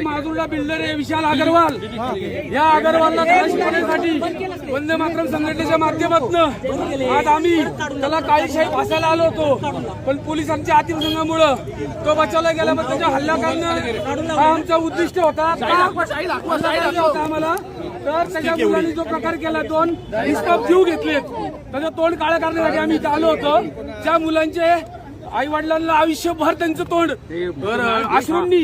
Builder आहे विशाल अग्रवाल. या अग्रवालला त्रास शिकवण्यासाठी वंदे मातरम संघटनेच्या माध्यमातून आज आम्ही त्याला काळीशाही फासायला आलो होतो. पण पोलिसांच्या अतिप्रसंगामुळं तो बचावला गेला मग त्याच्या हल्ला करणं हा आमचा उद्दिष्ट होता. आम्हाला. तर त्याच्या मुलांनी जो प्रकार केला दोन निष्पाप जीव घेतलेत. त्याचं तोंड काळं करण्यासाठी आम्ही इथं आलो होतो. ज्या मुलांचे आई वडिलांना आयुष्यभर त्यांचं तोंड अश्रूंनी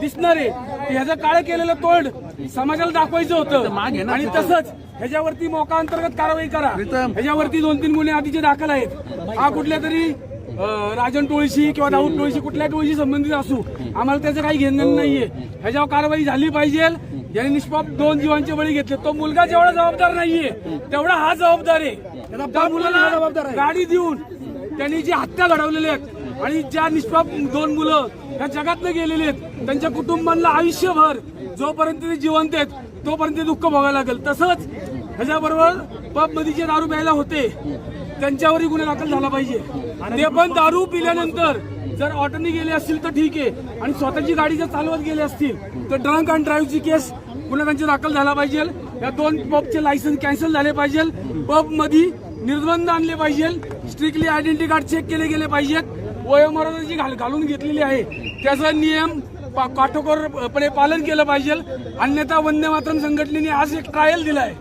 दिसणार आहे ह्याचं काळं केलेलं तोंड समाजाला दाखवायचं होतं. आणि तसंच ह्याच्यावरती मोका अंतर्गत कारवाई करा. ह्याच्यावरती दोन तीन गुन्हे आधीचे दाखल आहेत. हा कुठल्या तरी राजन टोळशी किंवा दाऊद टोळशी कुठल्या टोळशी संबंधित असू आम्हाला त्याचं काही घेणं नाहीये. ह्याच्यावर कारवाई झाली पाहिजे. यांनी निष्पाप दोन जीवांचे बळी घेतले. तो मुलगा जेवढा जबाबदार नाहीये तेवढा हा जबाबदार आहे. गाडी देऊन त्यांनी जी हत्या घडवलेल्या आहेत आणि ज्या निष्पाप दोन मुलं या जगातनं गेलेले आहेत त्यांच्या कुटुंबांना आयुष्यभर जोपर्यंत ते जिवंत आहेत तोपर्यंत ते दुःख भोगायला लागेल. तसंच ह्याच्याबरोबर पबमध्ये जे दारू प्यायला होते त्यांच्यावरही गुन्हा दाखल झाला पाहिजे. ते पण दारू पिल्यानंतर जर ऑटोनी गेले असतील तर ठीक आहे आणि स्वतःची गाडी जर चालवत गेले असतील तर ड्रंक अँड ड्राईव्हची केस गुन्हा त्यांची दाखल झाला पाहिजे. या दोन पबचे लायसन्स कॅन्सल झाले पाहिजे. पबमध्ये निर्बंध आणले पाहिजे. स्ट्रिक्टली आयडेंटिटी कार्ड चेक केले गेले पाहिजेत. वयोमर्यादा जी घाल- घालून घेतलेली आहे. त्याचा नियम काटेकोरपणे पालन केलं पाहिजे. अन्यथा वंदे मातरम संघटनेने आज एक ट्रायल दिलाय.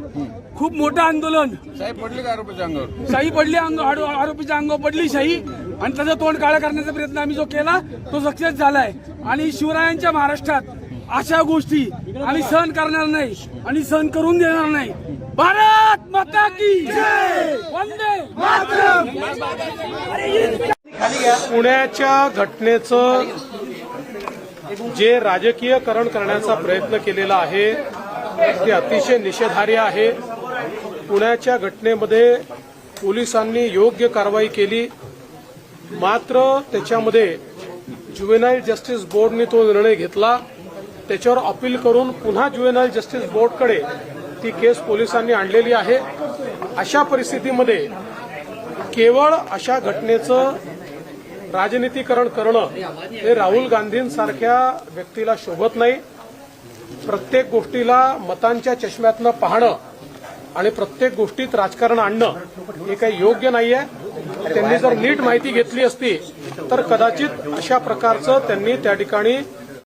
खूप मोठं आंदोलन. साहेब पडले का आरोपीच्या अंगावर? शाही पडली अंग आरोपीच्या अंगावर पडली शाही आणि त्याचं तोंड काळा करण्याचा प्रयत्न आम्ही जो केला तो सक्सेस झालाय. आणि शिवरायांच्या महाराष्ट्रात अशा गोष्टी आम्ही सहन करणार नाही आणि सहन करून देणार नाही. भारत माता की वंदे पुण्याच्या घटनेचं जे राजकीयकरण करण्याचा प्रयत्न केलेला आहे ते अतिशय निषेधार्य आहे. पुण्याच्या घटनेमध्ये पोलिसांनी योग्य कारवाई केली. मात्र त्याच्यामध्ये ज्युवेनाईल जस्टिस बोर्डने तो निर्णय घेतला. त्याच्यावर अपील करून पुन्हा ज्युवेनाईल जस्टिस बोर्डकडे ती केस पोलिसांनी आणलेली आहे. अशा परिस्थितीमध्ये केवळ अशा घटनेचं राजनीतीकरण करणं हे राहुल गांधींसारख्या व्यक्तीला शोभत नाही. प्रत्येक गोष्टीला मतांच्या चष्म्यातनं पाहणं आणि प्रत्येक गोष्टीत राजकारण आणणं हे काही योग्य नाहीये. त्यांनी जर नीट माहिती घेतली असती तर कदाचित अशा प्रकारचं त्यांनी त्या ठिकाणी